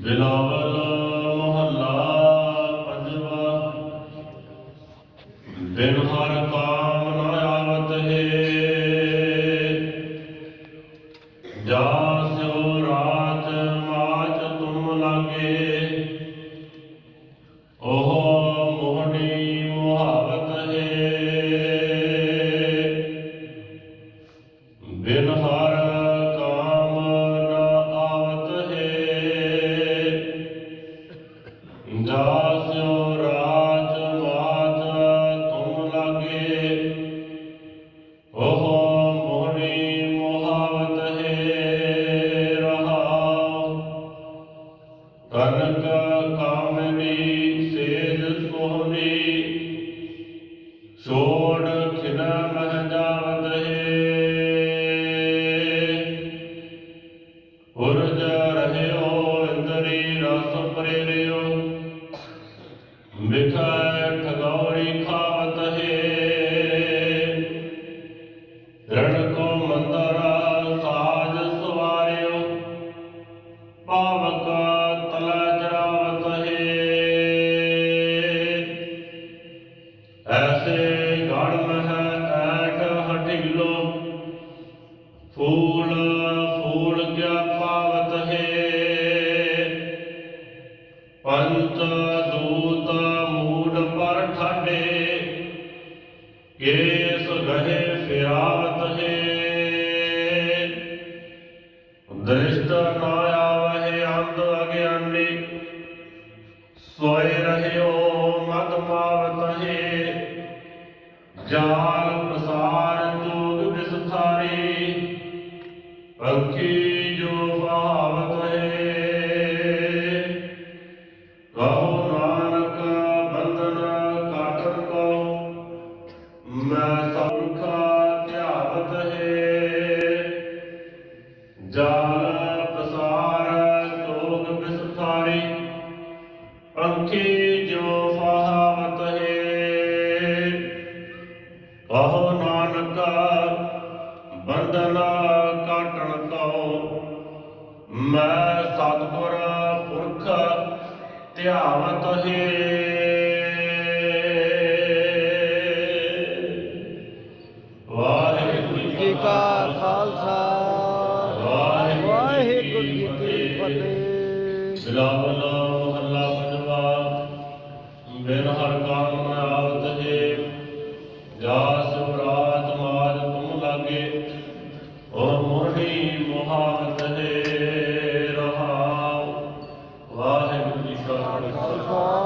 ਬਿਲਾਵਲ ਮਹੱਲਾ ਪੰਜਵਾ। ਬਿਨ ਹਰ ਕਾਮ ਨ ਆਵਤ ਹੈ। ਜਾ ਸਿਓ ਰਾਤ ਮਾਚ ਤੁਮ ਲਾਗੇ। ਉਹ ਮੋਹਣੀ ਮੁਹਾਵਤ ਹੈ। ਦਿਨ ਹਰ ਜਾਸਿਓ ਰਾਜ ਮਾਤ ਤੁਮ ਲਾਗੇ ਉਹ ਮੋਹਣੀ ਮੁਹਾਵਤ ਹੈ ਰਹਾਉ ਕਨਕ ਕਾਮਨੀ ਸੇਜ ਸੋਹਣੀ ਛੋੜ ਖਿਨ ਮਹ ਫੂਲ ਫੂਲ ਕਿਆ ਪਾਵਤ ਹੈ? ਪੰਚ ਦੂਤ ਮੂਡ ਪਰ ਠਾਡੇ, ਕੇਸ ਗਹਿ ਫਿਰਾਵਤ ਹੈ? ਦ੍ਰਿਸ਼ਟ ਨਾ ਆਵਹਿ ਅੰਧ ਅਗਿਆਨੀ, ਸੋਏ ਰਹਿਓ ਮਦ ਮਾਵਤ ਹੈ। ਜਾਲ ਪੰਖੀ ਜੋ ਭਾਵਤ ਹੈ ਕਹੋ ਨਾਨਕ ਬੰਧਨ ਕਾਟਨ ਕੋ ਮੈਂ ਸੌਖਾ ਧਿਆਵਤ ਹੈ। ਜਾਲ ਪ੍ਰਸਾਰ ਜੋਗ ਵਿਸਥਾਰੀ ਪੰਖੀ ਜੋ ਫਾਵਤ ਹੈ। ਕਹੋ ਨਾਨਕ ਬੰਧਨ ਕਾਟਣ ਕਉ ਮੈਂ ਸਤਿਗੁਰ ਪੁਰਖ ਧਿਆਵਤ ਹੈ। ਵਾਹਿਗੁਰੂ ਜੀ ਕਾ ਖਾਲਸਾ। ਵਾਹਿਗੁਰੂ ਜੀ ਕੀ ਫਤਿਹ। ਬਿਲਾਵਲ ਮਹੱਲਾ ਪੰਜਵਾ। ਬਿਨ ਹਰ ਕਾਮ ਆਵਤ ਹੈ ਜਾ ਉਹ ਮੋਹਣੀ ਮੁਹਾਵਤ ਹੈ ਰਹਾਉ। ਵਾਹਿਗੁਰੂ ਜੀ ਕਾ ਖਾਲਸਾ।